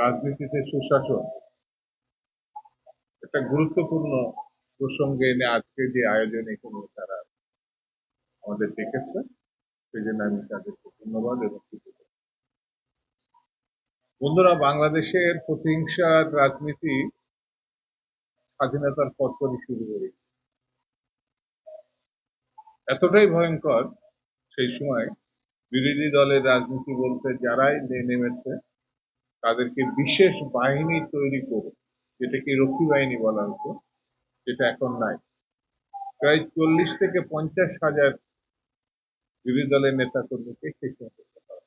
রাজনীতিতে সুশাসন। একটা গুরুত্বপূর্ণ প্রসঙ্গে এনে আজকে যে আয়োজন এখানে তারা আমাদের ডেকেছে, সেই জন্য আমি তাদেরকে ধন্যবাদ এবং বন্ধুরা, বাংলাদেশের প্রতিহিংসার রাজনীতি স্বাধীনতার পরপরই শুরু হয়েছে। এতটাই ভয়ঙ্কর সেই সময় বিরোধী দলের রাজনীতি বলতে যারাই নেমেছে তাদেরকে বিশেষ বাহিনী তৈরি করে, যেটাকে রক্ষী বাহিনী বলা হতো, যেটা এখন নাই প্রায় চল্লিশ থেকে পঞ্চাশ হাজার বিরোধী দলের নেতা কর্মীকে সেই করতে করা হয়।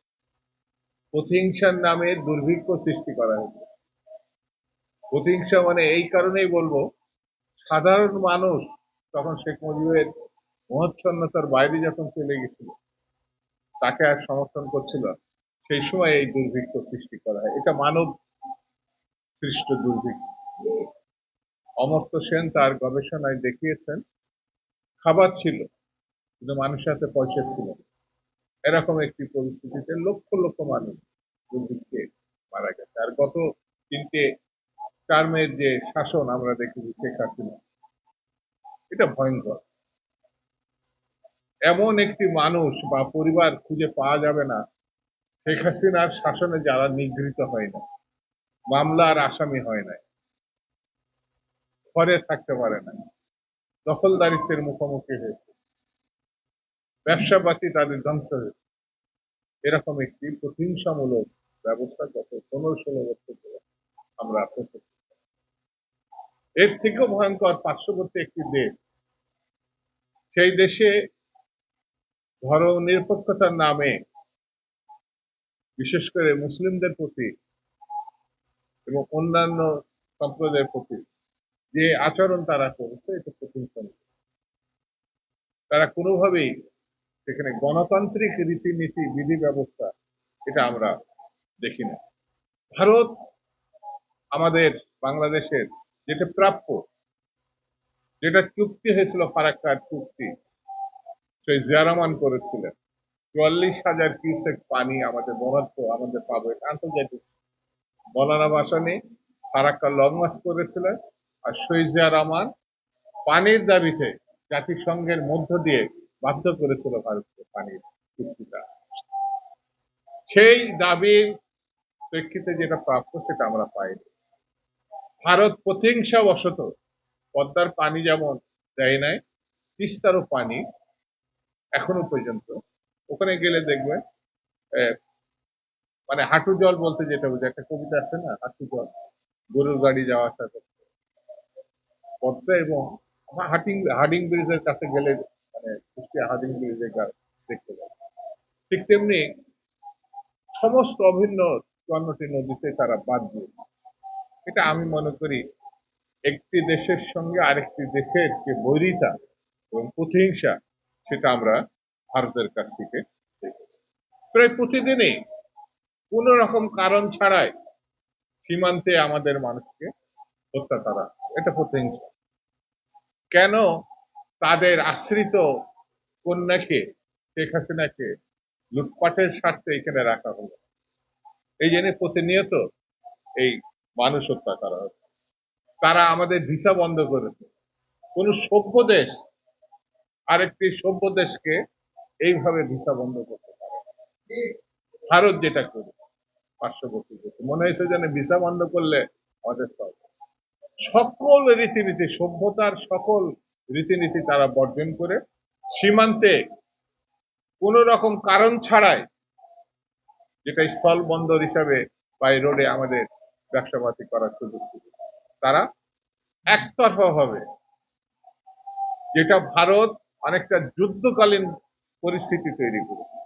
প্রতিহিংসার নামে দুর্ভিক্ষ সৃষ্টি করা হয়েছে প্রতিহিংসা মানে এই কারণেই বলব, সাধারণ মানুষ তখন শেখ মুজিবের মহচ্ছন্নতার বাইরে যখন চলে গেছিল, তাকে আর সমর্থন করছিল না। সেই সময় এই দুর্ভিক্ষ সৃষ্টি করা হয়। এটা মানব সৃষ্ট দুর্ভিক্ষ। অমর্ত্য সেন তার গবেষণায় দেখিয়েছেন, খাবার ছিল, কিন্তু মানুষের হাতে পয়সা ছিল এরকম একটি পরিস্থিতিতে লক্ষ লক্ষ মানুষ দুর্ভিক্ষে মারা গেছে। আর গত তিনটে টার্মের যে শাসন আমরা দেখেছি, শেখ হাসিনা, এটা ভয়ঙ্কর। এমন একটি মানুষ বা পরিবার খুঁজে পাওয়া যাবে না শেখ হাসিনার শাসনে যারা নিগৃহীত হয় না মামলার আসামি হয় নাই ঘরে থাকতে পারে না, দখলদারিত্বের মুখোমুখি হয়েছে, ব্যবসা বাতি তাদের ধ্বংস হয়েছে। এরকম একটি প্রতিহিংসামূলক ব্যবস্থা গত পনেরো ষোলো বছর ধরে আমরা এর থেকেও ভয়ঙ্কর পার্শ্ববর্তী একটি দেশ, সেই দেশে ধর্ম নিরপেক্ষতার নামে বিশেষ করে মুসলিমদের প্রতি এবং অন্যান্য সম্প্রদায়ের প্রতি যে আচরণ তারা করেছে, এটা প্রতিহিংসামূলক তারা কোনোভাবেই সেখানে গণতান্ত্রিক রীতিনীতি, বিধি ব্যবস্থা, এটা আমরা দেখি না। ভারত আমাদের বাংলাদেশের যেটা প্রাপ্য, যেটা চুক্তি হয়েছিল ফারাক্কার চুক্তি, সেই জিয়ারামান করেছিলেন। চুয়াল্লিশ হাজার কিউসেক পানি আমাদের বরাদ্দ, আমাদের পাবো। এটা আন্তর্জাতিক। মৌলানা ভাসানি ফারাক্কা লং মার্চ করেছিলেন আর শহীদ জিয়া রহমান পানির দাবিতে জাতিসংঘের মধ্য দিয়ে বাধ্য করেছিল ভারতকে পানির চুক্তিটা। সেই দাবির প্রেক্ষিতে যেটা প্রাপ্য সেটা আমরা পাইনি। ভারত প্রতিহিংসা বশত পদ্মার পানি যেমন দেয় নাই, তিস্তারও পানি এখনও পর্যন্ত ওখানে গেলে দেখবে মানে হাঁটু জল বলতে যেটা বোঝায় একটা কবিতা আছে না, হাঁটু জল, গরুর গাড়ি যাওয়া আসা করতে। পদ্মা এবং হাটিং, হার্ডিং ব্রিজের কাছে গেলে মানে কুষ্টিয়া হার্ডিং ব্রিজের দেখতে পাবে। ঠিক তেমনি সমস্ত অভিন্ন চুয়ান্নটি নদীতে তারা বাদ দিয়েছে। এটা আমি মনে করি একটি দেশের সঙ্গে আরেকটি দেশের যে বৈরিতা এবং প্রতিহিংসা, সেটা আমরা ভারতের কাছ থেকে প্রায় প্রতিদিনই কোন রকম কারণ ছাড়াই সীমান্তে আমাদের মানুষকে হত্যা করা হচ্ছে। এটা প্রতিহিংসা। কেন তাদের আশ্রিত কন্যাকে, শেখ হাসিনাকে লুটপাটের স্বার্থে এখানে রাখা হলো? এই জন্য প্রতিনিয়ত এই মানুষ হত্যা করা হচ্ছে। তারা আমাদের ভিসা বন্ধ করেছে। কোন সভ্য দেশ, আরেকটি সভ্য দেশকে এইভাবে ভিসা বন্ধ করতে পারে ভারত যেটা করেছে, পার্শ্ববর্তী দেশে। মনে হয়েছে যেন ভিসা বন্ধ করলে আমাদের সব সকল রীতিনীতি, সভ্যতার সকল রীতিনীতি তারা বর্জন করে সীমান্তে কোন রকম কারণ ছাড়াই যেটা স্থল বন্দর হিসাবে বাই রোডে আমাদের ব্যবসাপাতি করার সুযোগ ছিল তারা একতরফা ভাবে যেটা ভারত অনেকটা যুদ্ধকালীন পরিস্থিতি তৈরি করেছে